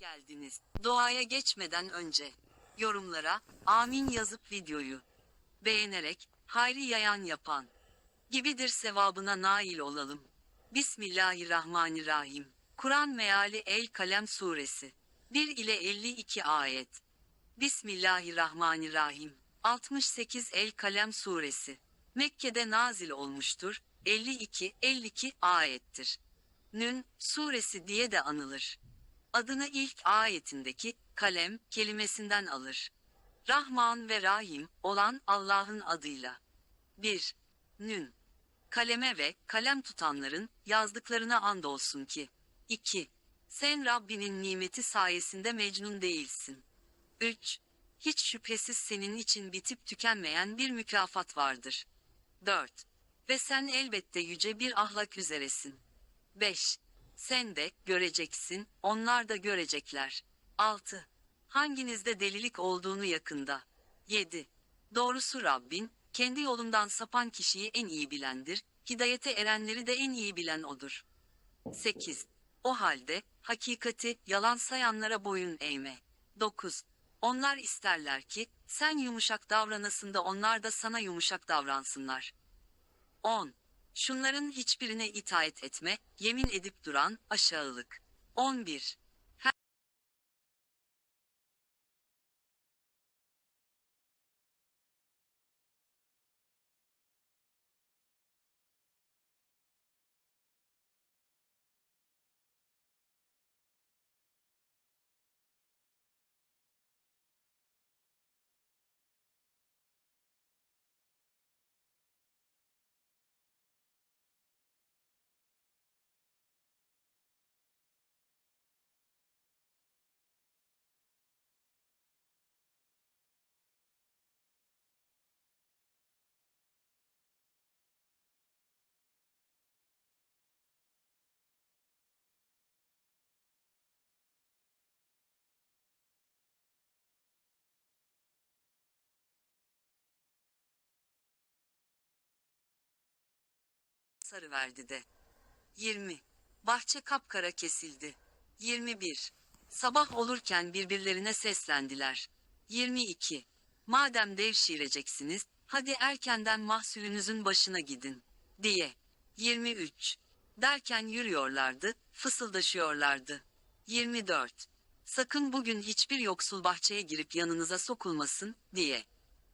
geldiniz. Doğaya geçmeden önce yorumlara amin yazıp videoyu beğenerek hayri yayan yapan gibidir sevabına nail olalım. Bismillahirrahmanirrahim. Kur'an meali El Kalem suresi 1 ile 52 ayet. Bismillahirrahmanirrahim. 68 El Kalem suresi Mekke'de nazil olmuştur. 52 52 ayettir. Nün suresi diye de anılır. Adını ilk ayetindeki kalem kelimesinden alır. Rahman ve Rahim olan Allah'ın adıyla. 1. Nün. Kaleme ve kalem tutanların yazdıklarına andolsun ki. 2. Sen Rabbinin nimeti sayesinde mecnun değilsin. 3. Hiç şüphesiz senin için bitip tükenmeyen bir mükafat vardır. 4. Ve sen elbette yüce bir ahlak üzeresin. 5. Sen de göreceksin, onlar da görecekler. 6. Hanginizde delilik olduğunu yakında. 7. Doğrusu Rabbin, kendi yolundan sapan kişiyi en iyi bilendir, hidayete erenleri de en iyi bilen odur. 8. O halde, hakikati, yalan sayanlara boyun eğme. 9. Onlar isterler ki, sen yumuşak davranasın da onlar da sana yumuşak davransınlar. 10. Şunların hiçbirine itaat etme, yemin edip duran, aşağılık. 11. sarı verdi de. 20. Bahçe kapkara kesildi. 21. Sabah olurken birbirlerine seslendiler. 22. Madem devşireceksiniz, hadi erkenden mahsulünüzün başına gidin. Diye. 23. Derken yürüyorlardı, fısıldaşıyorlardı. 24. Sakın bugün hiçbir yoksul bahçeye girip yanınıza sokulmasın, diye.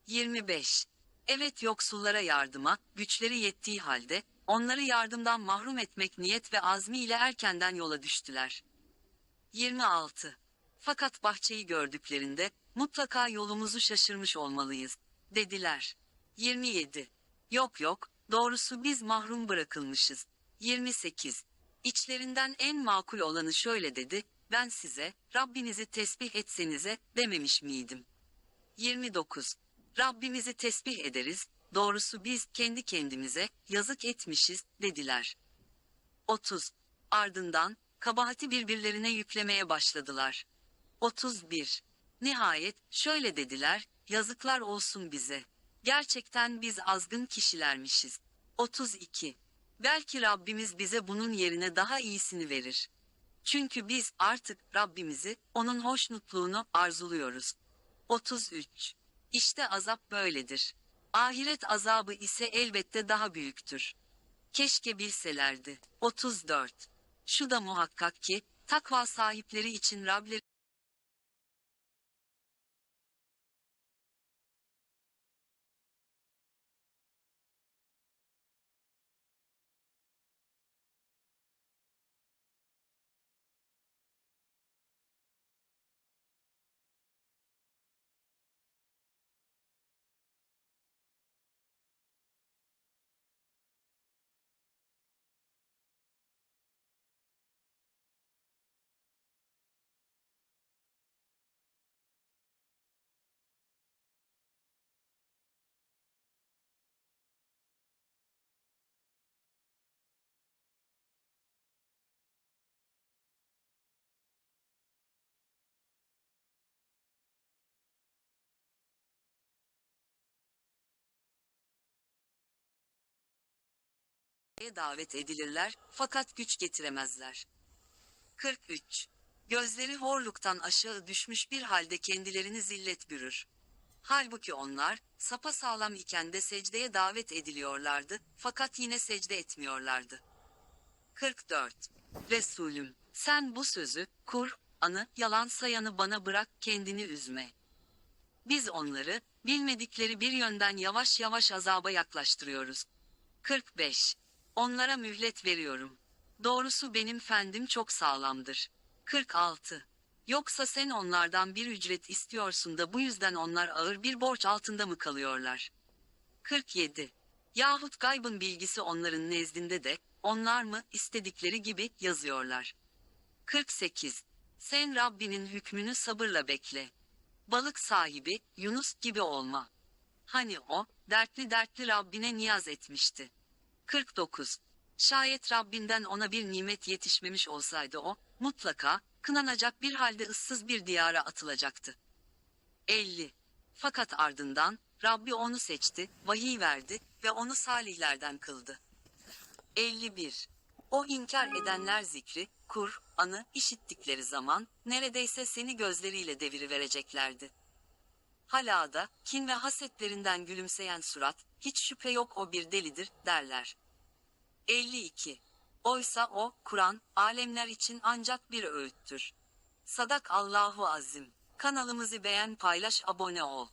25. Evet yoksullara yardıma, güçleri yettiği halde, onları yardımdan mahrum etmek niyet ve azmi ile erkenden yola düştüler. 26. Fakat bahçeyi gördüklerinde, mutlaka yolumuzu şaşırmış olmalıyız, dediler. 27. Yok yok, doğrusu biz mahrum bırakılmışız. 28. İçlerinden en makul olanı şöyle dedi, ben size, Rabbinizi tesbih etsenize, dememiş miydim? 29. Rabbimizi tesbih ederiz, doğrusu biz kendi kendimize yazık etmişiz, dediler. 30. Ardından, kabahati birbirlerine yüklemeye başladılar. 31. Nihayet, şöyle dediler, yazıklar olsun bize. Gerçekten biz azgın kişilermişiz. 32. Belki Rabbimiz bize bunun yerine daha iyisini verir. Çünkü biz artık Rabbimizi, onun hoşnutluğunu arzuluyoruz. 33. İşte azap böyledir. Ahiret azabı ise elbette daha büyüktür. Keşke bilselerdi. 34. Şu da muhakkak ki, takva sahipleri için Rableri davet edilirler, fakat güç getiremezler. 43. Gözleri horluktan aşağı düşmüş bir halde kendilerini zillet bürür. Halbuki onlar, sapa sağlam iken de secdeye davet ediliyorlardı, fakat yine secde etmiyorlardı. 44. Resulüm, sen bu sözü, kur, anı, yalan sayanı bana bırak, kendini üzme. Biz onları, bilmedikleri bir yönden yavaş yavaş azaba yaklaştırıyoruz. 45. Onlara mühlet veriyorum. Doğrusu benim fendim çok sağlamdır. 46. Yoksa sen onlardan bir ücret istiyorsun da bu yüzden onlar ağır bir borç altında mı kalıyorlar? 47. Yahut gaybın bilgisi onların nezdinde de, onlar mı istedikleri gibi yazıyorlar. 48. Sen Rabbinin hükmünü sabırla bekle. Balık sahibi, Yunus gibi olma. Hani o, dertli dertli Rabbine niyaz etmişti. 49. Şayet Rabbinden ona bir nimet yetişmemiş olsaydı o, mutlaka, kınanacak bir halde ıssız bir diyara atılacaktı. 50. Fakat ardından, Rabbi onu seçti, vahiy verdi ve onu salihlerden kıldı. 51. O inkar edenler zikri, kur, anı işittikleri zaman, neredeyse seni gözleriyle devirivereceklerdi. Hala da, kin ve hasetlerinden gülümseyen surat, hiç şüphe yok o bir delidir, derler. 52. Oysa o, Kur'an, alemler için ancak bir öğüttür. Sadak Allahu Azim. Kanalımızı beğen paylaş abone ol.